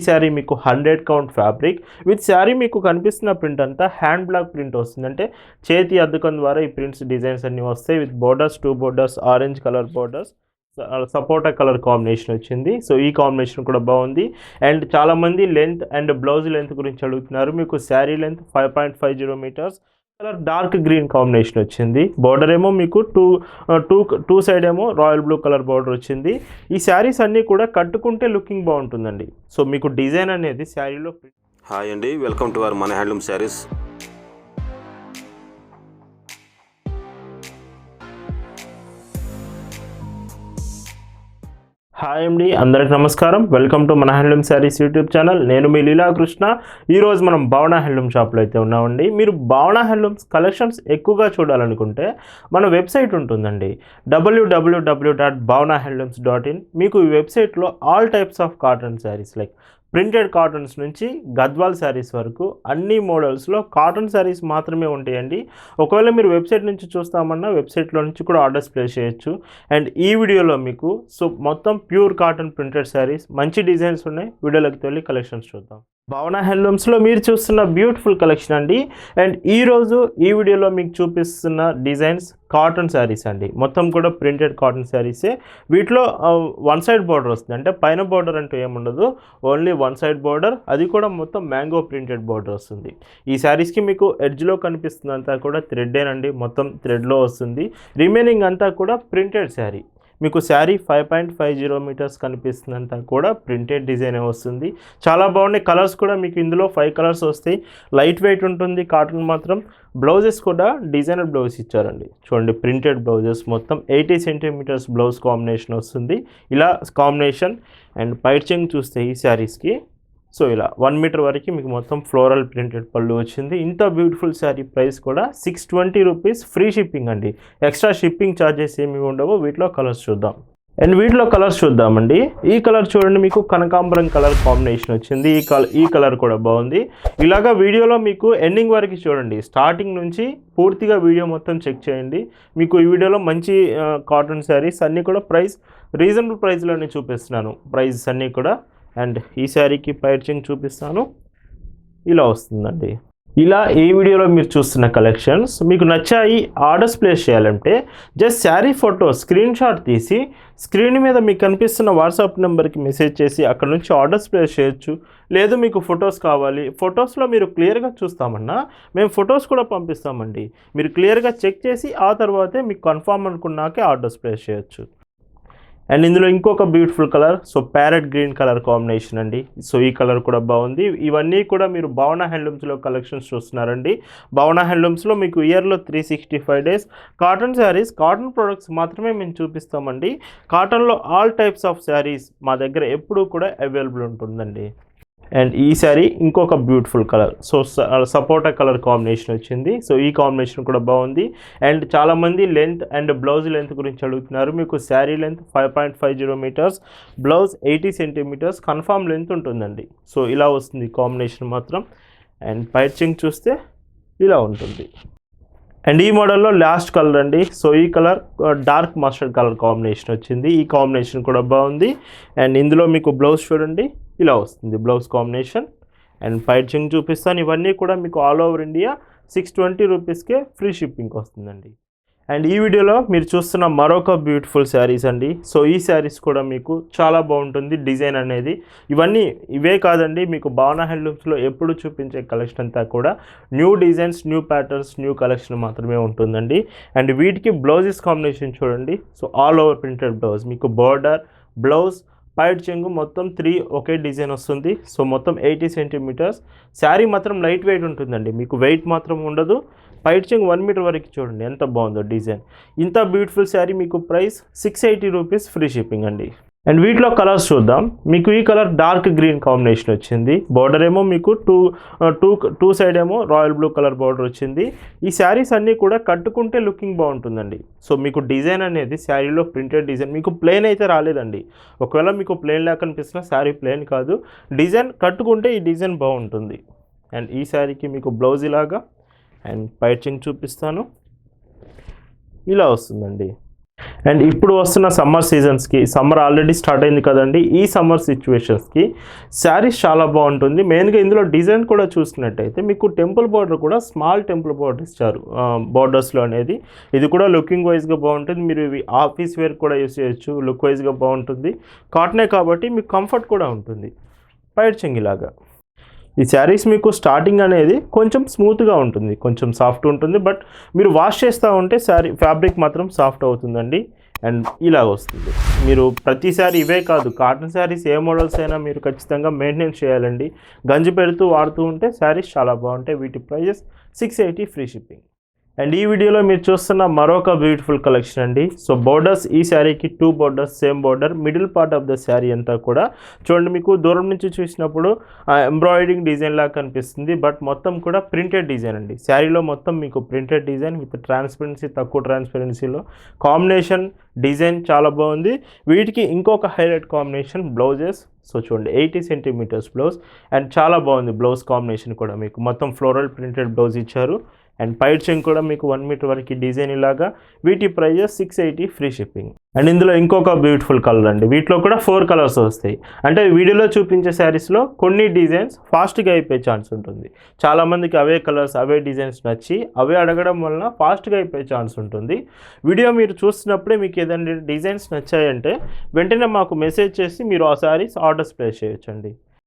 ఈ శారీ మీకు hundred count fabric. With sari మీకు కనిపిస్తున్న ప్రింట్ అంతా హ్యాండ్ బ్లాక్ ప్రింట్ వస్తుంది. అంటే చేతి అద్దకం ద్వారా ఈ ప్రింట్స్ డిజైన్స్ అన్నీ వస్తాయి. With borders two borders orange colour borders. Sapota colour combination వచ్చింది. సో ఈ కాంబినేషన్ కూడా బాగుంది. అండ్ చాలామంది లెంత్ అండ్ బ్లౌజ్ లెంత్ గురించి అడుగుతున్నారు. మీకు sari length five point five zero metres. Colour dark green combination వచ్చింది. బార్డర్ ఏమో మీకు టూ టూ టూ సైడ్ ఏమో రాయల్ బ్లూ కలర్ బార్డర్ వచ్చింది. ఈ శారీస్ అన్నీ కూడా కట్టుకుంటే లుకింగ్ బాగుంటుందండి. సో మీకు డిజైన్ అనేది శారీలో హాయ్ అండి వెల్కమ్ టు అవర్ మన హ్యాండ్లూమ్ శారీస్. హాయ్ అండి అందరికి నమస్కారం. వెల్కమ్ టు మన హ్యాండ్లూమ్ శారీస్ యూట్యూబ్ ఛానల్ నేను మీ లీలా కృష్ణ. ఈరోజు మనం భావన హ్యాండ్లూమ్ షాప్లో అయితే ఉన్నామండి. మీరు భావన హ్యాండ్లూమ్స్ కలెక్షన్స్ ఎక్కువగా చూడాలనుకుంటే మన వెబ్సైట్ ఉంటుందండి. WWW dot Bhavana handlooms dot in మీకు ఈ వెబ్సైట్లో all types of cotton saris like printed cottons నుంచి గద్వాల్ శారీస్ వరకు అన్ని మోడల్స్లో కాటన్ శారీస్ మాత్రమే ఉంటాయండి. ఒకవేళ మీరు వెబ్సైట్ నుంచి చూస్తామన్నా వెబ్సైట్లో నుంచి కూడా ఆర్డర్స్ ప్లేస్ చేయొచ్చు. అండ్ ఈ వీడియోలో మీకు సో మొత్తం ప్యూర్ కాటన్ ప్రింటెడ్ శారీస్ మంచి డిజైన్స్ ఉన్నాయి. వీడియోలోకి వెళ్ళి కలెక్షన్స్ చూద్దాం. భవన హ్యాండ్లూమ్స్లో మీరు చూస్తున్న బ్యూటిఫుల్ కలెక్షన్ అండి. అండ్ ఈరోజు ఈ వీడియోలో మీకు చూపిస్తున్న డిజైన్స్ కాటన్ శారీస్ అండి. మొత్తం కూడా ప్రింటెడ్ కాటన్ శారీసే. వీటిలో వన్ సైడ్ బార్డర్ వస్తుంది. అంటే పైన బార్డర్ అంటూ ఏముండదు. Only one side border. అది కూడా మొత్తం మ్యాంగో ప్రింటెడ్ బార్డర్ వస్తుంది. ఈ శారీస్కి మీకు ఎడ్జ్లో కనిపిస్తుందంతా కూడా కూడా థ్రెడ్డేనండి. మొత్తం థ్రెడ్లో వస్తుంది. రిమైనింగ్ అంతా కూడా ప్రింటెడ్ శారీ. మీకు sari five point five zero metres కనిపిస్తుందంతా కూడా. ప్రింటెడ్ డిజైన్ వస్తుంది. చాలా బాగున్నాయి. కలర్స్ కూడా మీకు ఇందులో ఫైవ్ కలర్స్ వస్తాయి. లైట్ వెయిట్ ఉంటుంది కాటన్ మాత్రం. బ్లౌజెస్ కూడా డిజైనర్ బ్లౌజ్ ఇచ్చారండి. చూడండి ప్రింటెడ్ బ్లౌజెస్ మొత్తం ఎయిటీ సెంటీమీటర్స్ బ్లౌజ్ కాంబినేషన్ వస్తుంది. ఇలా కాంబినేషన్ అండ్ పైచింగ్ చూస్తే ఈ శారీస్కి సో ఇలా వన్ మీటర్ వరకు మీకు మొత్తం ఫ్లోరల్ ప్రింటెడ్ పళ్ళు వచ్చింది. ఇంత బ్యూటిఫుల్ శారీ ప్రైస్ కూడా six twenty rupees free shipping అండి. ఎక్స్ట్రా షిప్పింగ్ ఛార్జెస్ ఏమి ఉండవు. వీటిలో కలర్స్ చూద్దాం. అండ్ వీటిలో కలర్స్ చూద్దామండి. ఈ కలర్ చూడండి మీకు కనకాంబరం కలర్ కాంబినేషన్ వచ్చింది. ఈ కలర్ ఈ కలర్ కూడా బాగుంది. ఇలాగా వీడియోలో మీకు ఎండింగ్ వరకు చూడండి. స్టార్టింగ్ నుంచి పూర్తిగా వీడియో మొత్తం చెక్ చేయండి. మీకు ఈ వీడియోలో మంచి కాటన్ శారీస్ అన్నీ కూడా ప్రైస్ రీజనబుల్ ప్రైస్లోనే చూపిస్తున్నాను. ప్రైజెస్ అన్నీ కూడా అండ్ ఈ శారీకి పైర్చింగ్ చూపిస్తాను. ఇలా వస్తుందండి. ఇలా ఈ వీడియోలో మీరు చూస్తున్న కలెక్షన్స్ మీకు నచ్చాయి ఆర్డర్స్ ప్లేస్ చేయాలంటే just sari photo screen shot తీసి స్క్రీన్ మీద మీకు కనిపిస్తున్న వాట్సాప్ నెంబర్కి మెసేజ్ చేసి అక్కడ నుంచి ఆర్డర్స్ ప్లేస్ చేయొచ్చు. లేదు మీకు ఫొటోస్ కావాలి ఫొటోస్లో మీరు క్లియర్గా చూస్తామన్నా మేము ఫొటోస్ కూడా పంపిస్తామండి. మీరు క్లియర్గా చెక్ చేసి ఆ తర్వాతే మీకు కన్ఫామ్ అనుకున్నాకే ఆర్డర్స్ ప్లేస్ చేయొచ్చు. అండ్ ఇందులో ఇంకొక beautiful colour so parrot green colour combination అండి. సో ఈ కలర్ కూడా బాగుంది. ఇవన్నీ కూడా మీరు భవన హ్యాండ్లూమ్స్లో కలెక్షన్స్ చూస్తున్నారండి. భవన హ్యాండ్లూమ్స్లో మీకు ఇయర్లో three sixty five days cotton saris cotton products మాత్రమే మేము చూపిస్తామండి. కాటన్లో ఆల్ టైప్స్ ఆఫ్ శారీస్ మా దగ్గర ఎప్పుడూ కూడా అవైలబుల్ ఉంటుందండి. అండ్ ఈ శారీ ఇంకొక బ్యూటిఫుల్ కలర్ సో సపోటా కలర్ కాంబినేషన్ వచ్చింది. సో ఈ కాంబినేషన్ కూడా బాగుంది. అండ్ చాలామంది లెంత్ అండ్ బ్లౌజ్ లెంత్ గురించి అడుగుతున్నారు. మీకు sari length five point five zero metres blouse eighty centimetres confirm length ఉంటుందండి. సో ఇలా వస్తుంది కాంబినేషన్ మాత్రం. అండ్ పైచింగ్ చూస్తే ఇలా ఉంటుంది. అండ్ ఈ మోడల్లో లాస్ట్ కలర్ అండి. సో ఈ colour dark mustard colour combination వచ్చింది. ఈ కాంబినేషన్ కూడా బాగుంది. అండ్ ఇందులో మీకు బ్లౌజ్ చూడండి. ఇలా వస్తుంది బ్లౌజ్ కాంబినేషన్ అండ్ పైచింగ్ చూపిస్తాను. ఇవన్నీ కూడా మీకు all over India six twenty రూపీస్కే ఫ్రీ షిప్పింగ్ వస్తుందండి. అండ్ ఈ వీడియోలో మీరు చూస్తున్న మరొక బ్యూటిఫుల్ శారీస్ అండి. సో ఈ శారీస్ కూడా మీకు చాలా బాగుంటుంది డిజైన్ అనేది. ఇవన్నీ ఇవే కాదండి మీకు భావన హ్యాండ్లూమ్స్లో ఎప్పుడు చూపించే కలెక్షన్ అంతా కూడా new designs new patterns new collection మాత్రమే ఉంటుందండి. అండ్ వీటికి బ్లౌజెస్ కాంబినేషన్ చూడండి. So all over printed blouse మీకు బార్డర్ బ్లౌజ్ పైడ్ చెంగు మొత్తం త్రీ ఒకే డిజైన్ వస్తుంది. సో మొత్తం ఎయిటీ సెంటీమీటర్స్ శారీ మాత్రం లైట్ వెయిట్ ఉంటుందండి. మీకు వెయిట్ మాత్రం ఉండదు. పైట్ చెంగు వన్ మీటర్ వరకు చూడండి. ఎంత బాగుందో డిజైన్. ఇంత బ్యూటిఫుల్ శారీ మీకు price six eighty rupees free shipping అండి. అండ్ వీటిలో కలర్స్ చూద్దాం. మీకు ఈ కలర్ డార్క్ గ్రీన్ కాంబినేషన్ వచ్చింది. బార్డర్ ఏమో మీకు టూ టూ టూ సైడ్ ఏమో రాయల్ బ్లూ కలర్ బార్డర్ వచ్చింది. ఈ శారీస్ అన్నీ కూడా కట్టుకుంటే లుకింగ్ బాగుంటుందండి. సో మీకు డిజైన్ అనేది శారీలో ప్రింటెడ్ డిజైన్ మీకు ప్లెయిన్ అయితే రాలేదండి. ఒకవేళ మీకు ప్లెయిన్ లాగా కనిపిస్తున్న శారీ ప్లెయిన్ కాదు. డిజైన్ కట్టుకుంటే ఈ డిజైన్ బాగుంటుంది. అండ్ ఈ శారీకి మీకు బ్లౌజ్ ఇలాగా. అండ్ పైచింగ్ చూపిస్తాను. ఇలా వస్తుందండి. అండ్ ఇప్పుడు వస్తున్న సమ్మర్ సీజన్స్కి సమ్మర్ ఆల్రెడీ స్టార్ట్ అయింది కదండి. ఈ సమ్మర్ సిచ్యువేషన్స్కి శారీస్ చాలా బాగుంటుంది. మెయిన్గా ఇందులో డిజైన్ కూడా చూసుకున్నట్టయితే మీకు టెంపుల్ బార్డర్ కూడా స్మాల్ టెంపుల్ బార్డర్ ఇచ్చారు బార్డర్స్లో అనేది. ఇది కూడా లుకింగ్ వైజ్గా బాగుంటుంది. మీరు ఇవి ఆఫీస్ వేర్ కూడా యూస్ చేయొచ్చు. లుక్ వైజ్గా బాగుంటుంది. కాటనే కాబట్టి మీకు కంఫర్ట్ కూడా ఉంటుంది. పైట్ చెంగిలాగా ఈ శారీస్ మీకు స్టార్టింగ్ అనేది కొంచెం స్మూత్గా ఉంటుంది కొంచెం సాఫ్ట్ ఉంటుంది బట్ మీరు వాష్ చేస్తూ ఉంటే శారీ ఫ్యాబ్రిక్ మాత్రం సాఫ్ట్ అవుతుందండి. అండ్ ఇలాగ వస్తుంది. మీరు ప్రతిసారి ఇవే కాదు కాటన్ శారీస్ ఏ మోడల్స్ అయినా మీరు ఖచ్చితంగా మెయింటెనెన్స్ చేయాలండి. గంజి పెడుతూ వాడుతూ ఉంటే శారీస్ చాలా బాగుంటాయి. వీటి prices six eighty free shipping. And ఈ వీడియోలో మీరు చూస్తున్న మరొక బ్యూటిఫుల్ కలెక్షన్ అండి. సో బోర్డర్స్ ఈ శారీకి two borders same border middle part of the sari అంతా కూడా చూడండి మీకు దూరం నుంచి చూసినప్పుడు ఎంబ్రాయిడింగ్ డిజైన్ లాగా కనిపిస్తుంది. బట్ మొత్తం కూడా ప్రింటెడ్ డిజైన్ అండి. శారీలో మొత్తం మీకు ప్రింటెడ్ డిజైన్ విత్ ట్రాన్స్పరెన్సీ తక్కువ ట్రాన్స్పరెన్సీలో కాంబినేషన్ డిజైన్ చాలా బాగుంది. వీటికి ఇంకొక హైలైట్ కాంబినేషన్ బ్లౌజెస్ సో చూడండి ఎయిటీ సెంటీమీటర్స్ బ్లౌజ్ అండ్ చాలా బాగుంది బ్లౌజ్ కాంబినేషన్ కూడా మీకు. మొత్తం ఫ్లోరల్ ప్రింటెడ్ బ్లౌజ్ ఇచ్చారు. అండ్ పైర్ చెంగ్ కూడా మీకు వన్ మీటర్ వరకు డిజైన్ ఇలాగా. వీటి prices six eighty free shipping and ఇందులో ఇంకొక బ్యూటిఫుల్ కలర్ అండి. వీటిలో కూడా ఫోర్ కలర్స్ వస్తాయి. అంటే వీడియోలో చూపించే శారీస్లో కొన్ని డిజైన్స్ ఫాస్ట్గా అయిపోయే ఛాన్స్ ఉంటుంది. చాలామందికి అవే కలర్స్ అవే డిజైన్స్ నచ్చి అవే అడగడం వలన ఫాస్ట్గా అయిపోయే ఛాన్స్ ఉంటుంది. వీడియో మీరు చూస్తున్నప్పుడే మీకు ఏదైనా డిజైన్స్ నచ్చాయంటే వెంటనే మాకు మెసేజ్ చేసి మీరు ఆ శారీస్ ఆర్డర్స్ ప్లేస్ చేయొచ్చండి.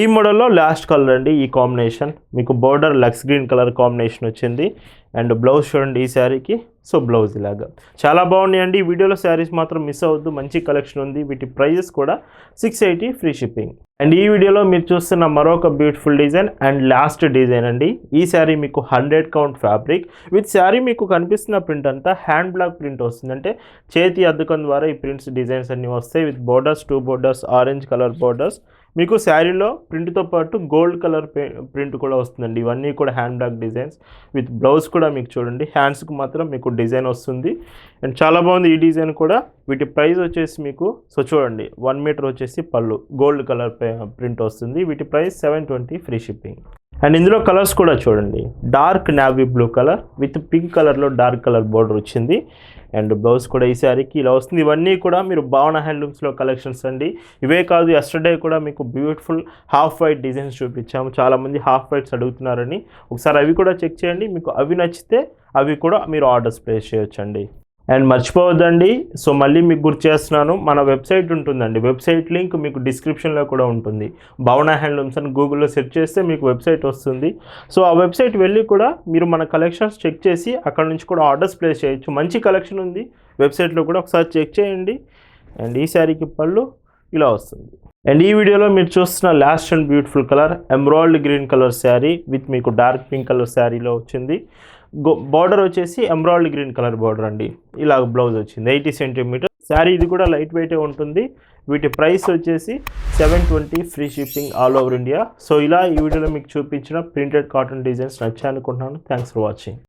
ఈ మోడల్లో లాస్ట్ కలర్ అండి ఈ కాంబినేషన్. మీకు border Lux green colour combination వచ్చింది. అండ్ బ్లౌజ్ చూడండి ఈ శారీకి. సో బ్లౌజ్ ఇలాగా. చాలా బాగున్నాయండి. ఈ వీడియోలో శారీస్ మాత్రం మిస్ అవ్వద్దు. మంచి కలెక్షన్ ఉంది. వీటి ప్రైజెస్ కూడా six eighty free shipping and ఈ వీడియోలో మీరు చూస్తున్న మరొక beautiful design and last design అండి. ఈ శారీ మీకు hundred count fabric with sari మీకు కనిపిస్తున్న ప్రింట్ అంతా హ్యాండ్ బ్లాక్ ప్రింట్ వస్తుంది. అంటే చేతి అద్దకం ద్వారా ఈ ప్రింట్స్ డిజైన్స్ అన్నీ వస్తాయి. With borders two borders orange colour borders మీకు శారీలో ప్రింట్తో పాటు గోల్డ్ కలర్ ప్రింట్ కూడా వస్తుందండి. ఇవన్నీ కూడా hand bag designs. With blouse కూడా మీకు చూడండి. హ్యాండ్స్కి మాత్రం మీకు డిజైన్ వస్తుంది. అండ్ చాలా బాగుంది ఈ డిజైన్ కూడా. వీటి ప్రైస్ వచ్చేసి మీకు సో చూడండి వన్ మీటర్ వచ్చేసి పళ్ళు. గోల్డ్ కలర్ ప్రింట్ వస్తుంది. వీటి price seven twenty free shipping. And ఇందులో కలర్స్ కూడా చూడండి. Dark navy blue colour with pink కలర్లో డార్క్ కలర్ బోర్డర్ వచ్చింది. అండ్ బ్లౌజ్ కూడా ఈ శారీకి ఇలా వస్తుంది. ఇవన్నీ కూడా మీరు భావన హ్యాండ్లూమ్స్లో కలెక్షన్స్ అండి. ఇవే కాదు ఎస్టర్డే కూడా మీకు బ్యూటిఫుల్ హాఫ్ వైట్ డిజైన్స్ చూపించాము. చాలామంది హాఫ్ వైట్స్ అడుగుతున్నారని. ఒకసారి అవి కూడా చెక్ చేయండి. మీకు అవి నచ్చితే అవి కూడా మీరు ఆర్డర్స్ ప్లేస్ చేయొచ్చండి. అండ్ మర్చిపోవద్దండి. సో మళ్ళీ మీకు గుర్తు చేస్తున్నాను మన వెబ్సైట్ ఉంటుందండి. వెబ్సైట్ లింక్ మీకు డిస్క్రిప్షన్లో కూడా ఉంటుంది. భవన హ్యాండ్లూమ్స్ అని గూగుల్లో సెర్చ్ చేస్తే మీకు వెబ్సైట్ వస్తుంది. సో ఆ వెబ్సైట్ వెళ్ళి కూడా మీరు మన కలెక్షన్స్ చెక్ చేసి అక్కడ నుంచి కూడా ఆర్డర్స్ ప్లేస్ చేయొచ్చు. మంచి కలెక్షన్ ఉంది. వెబ్సైట్లో కూడా ఒకసారి చెక్ చేయండి. అండ్ ఈ శారీకి పళ్ళు ఇలా వస్తుంది. అండ్ ఈ వీడియోలో మీరు చూస్తున్న last and beautiful colour emerald green colour sari with మీకు డార్క్ పింక్ కలర్ శారీలో వచ్చింది. బార్డర్ వచ్చేసి ఎంబ్రాయిడ్ గ్రీన్ కలర్ బార్డర్ అండి. ఇలా బ్లౌజ్ వచ్చింది. Eighty centimetre. శారీ ఇది కూడా లైట్ వెయిటే ఉంటుంది. వీటి ప్రైస్ వచ్చేసి seven twenty free shipping all over India. So ఇలా ఈ వీడియోలో మీకు చూపించిన printed cotton designs నచ్చాయనుకుంటున్నాను. Thanks for watching.